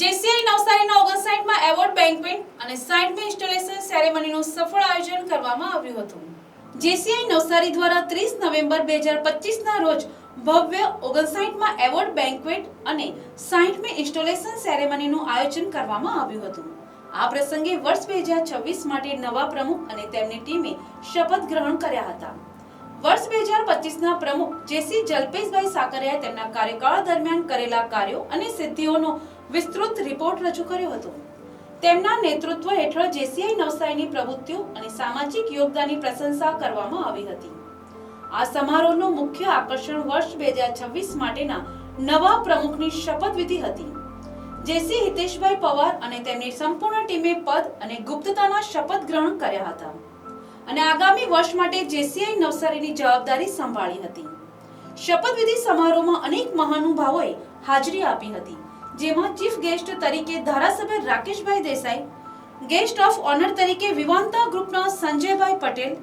JCI નવસારીના ઓગણસાઠમાં award banquet અને સાઠમી installation સેરેમનીનું સફળ આયોજન કરવામાં આવ્યું હતું. જેસીઆઈ નવસારી દ્વારા ત્રીસ નવેમ્બર બે હજાર રોજ ભવ્ય ઓગણસાઠમાં એવોર્ડ બેન્ક્વેટ અને સાઠમી ઇન્સ્ટોલેશન સેરેમનીનું આયોજન કરવામાં આવ્યું હતું. આ પ્રસંગે વર્ષ બે હજાર છવ્વીસ માટે નવા પ્રમુખ અને તેમની ટીમે શપથ ગ્રહણ કર્યા હતા. વર્ષ બે હજાર પચીસના પ્રમુખ જેસી જલ્પેશભાઈ સાકરિયાએ તેમના કાર્યકાળ દરમિયાન કરેલા કાર્યો અને સિદ્ધિઓનો વિસ્તૃત રિપોર્ટ રજૂ કર્યો હતો. તેમના નેતૃત્વ હેઠળ જેસીઆઈ નવસારીની પ્રવૃત્તિઓ અને સામાજિક યોગદાનની પ્રશંસા કરવામાં આવી હતી. આ સમારોહનું મુખ્ય આકર્ષણ વર્ષ બે હજાર છવ્વીસ માટેના નવા પ્રમુખની શપથવિધિ હતી. જેસી હિતેશભાઈ પવાર અને તેમની સંપૂર્ણ ટીમે પદ અને ગુપ્તતાના શપથ ગ્રહણ કર્યા હતા. અને આગામી વર્ષ માટે જેસીઆઈ નવસારીની જવાબદારી સંભાળી હતી. શપથવિધિ સમારોહમાં અનેક મહાનુભાવોએ હાજરી આપી હતી. જેમાં ચીફ ગેસ્ટ તરીકે ધારાસભ્ય Rakeshbhai Desai, guest of honour તરીકે વિવાંતા ગ્રુપના સંજયભાઈ પટેલ,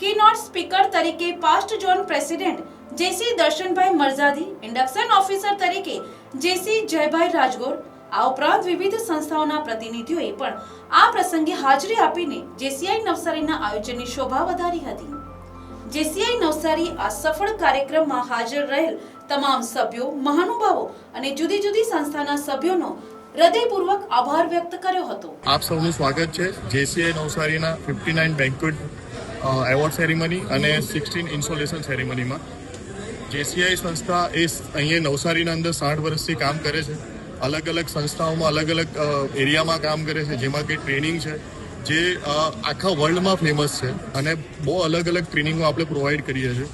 કીનોટ સ્પીકર તરીકે past zone president JC Darshanbhai Marzadi, induction officer તરીકે જેસી જયભાઈ રાજગોર, આ ઉપરાંત વિવિધ સંસ્થાઓના પ્રતિનિધિઓએ પણ આ પ્રસંગે હાજરી આપીને જેસીઆઈ નવસારીના આયોજનની શોભા વધારી હતી. જેસીઆઈ નવસારી આ સફળ કાર્યક્રમમાં હાજર રહેલ તમામ સભ્યો મહાનુભાવો અને જુદી જુદી સંસ્થાના સભ્યોનો હૃદયપૂર્વક આભાર વ્યક્ત કર્યો હતો. આપ સૌનું સ્વાગત છે. જેસીઆઈ નવસારીના fifty nine banquet award ceremony અને સિક્સટીન ઇન્સ્ટોલેશન સેરેમનીમાં જેસીઆઈ સંસ્થા એ અહીંયા નવસારીના અંદર સાઠ વર્ષથી કામ કરે છે. અલગ અલગ સંસ્થાઓમાં અલગ અલગ એરિયામાં કામ કરે છે. જેમાં કે ટ્રેનિંગ છે. જે આખા વર્લ્ડમાં ફેમસ છે. અને બહુ અલગ અલગ ટ્રેનિંગો આપણે પ્રોવાઈડ કરીએ છીએ.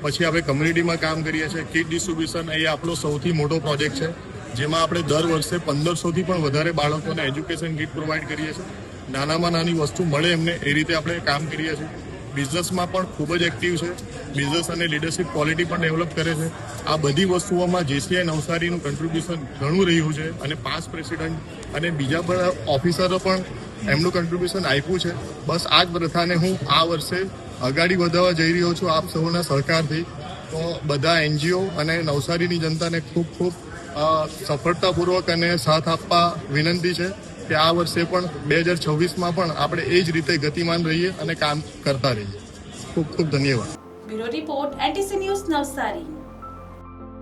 પછી આપણે કમ્યુનિટીમાં કામ કરીએ છીએ. કીટ ડિસ્ટ્રીબ્યુશન એ આપણો સૌથી મોટો પ્રોજેક્ટ છે. જેમાં આપણે દર વર્ષે પંદરસોથી પણ વધારે બાળકોને એજ્યુકેશન કીટ પ્રોવાઈડ કરીએ છીએ. નાનામાં નાની વસ્તુ મળે એમને એ રીતે આપણે કામ કરીએ છીએ. બિઝનેસમાં પણ ખૂબ જ એક્ટિવ છે. બિઝનેસ અને લીડરશિપ ક્વોલિટી પણ ડેવલપ કરે છે. આ બધી વસ્તુઓમાં જેસીઆઈ નવસારીનું કન્ટ્રીબ્યુશન ઘણું રહ્યું છે અને પાસ પ્રેસિડન્ટ અને બીજા બધા ઓફિસરો પણ એમનું કન્ટ્રીબ્યુશન આપ્યું છે. બસ આ જ પ્રથાને હું આ વર્ષે અગાડી વધારવા જઈ રહ્યો છું આપ સૌના સહકારથી. તો બધા એનજીઓ અને નવસારીની જનતાને ખૂબ ખૂબ સફળતાપૂર્વક અને સાથ આપવા વિનંતી છે કે આ વર્ષે પણ બે હજાર છવ્વીસમાં પણ આપણે એ જ રીતે ગતિમાન રહીએ અને કામ કરતા રહીએ. ખૂબ ખૂબ ધન્યવાદ. Bureau report, NTC news, Navsari.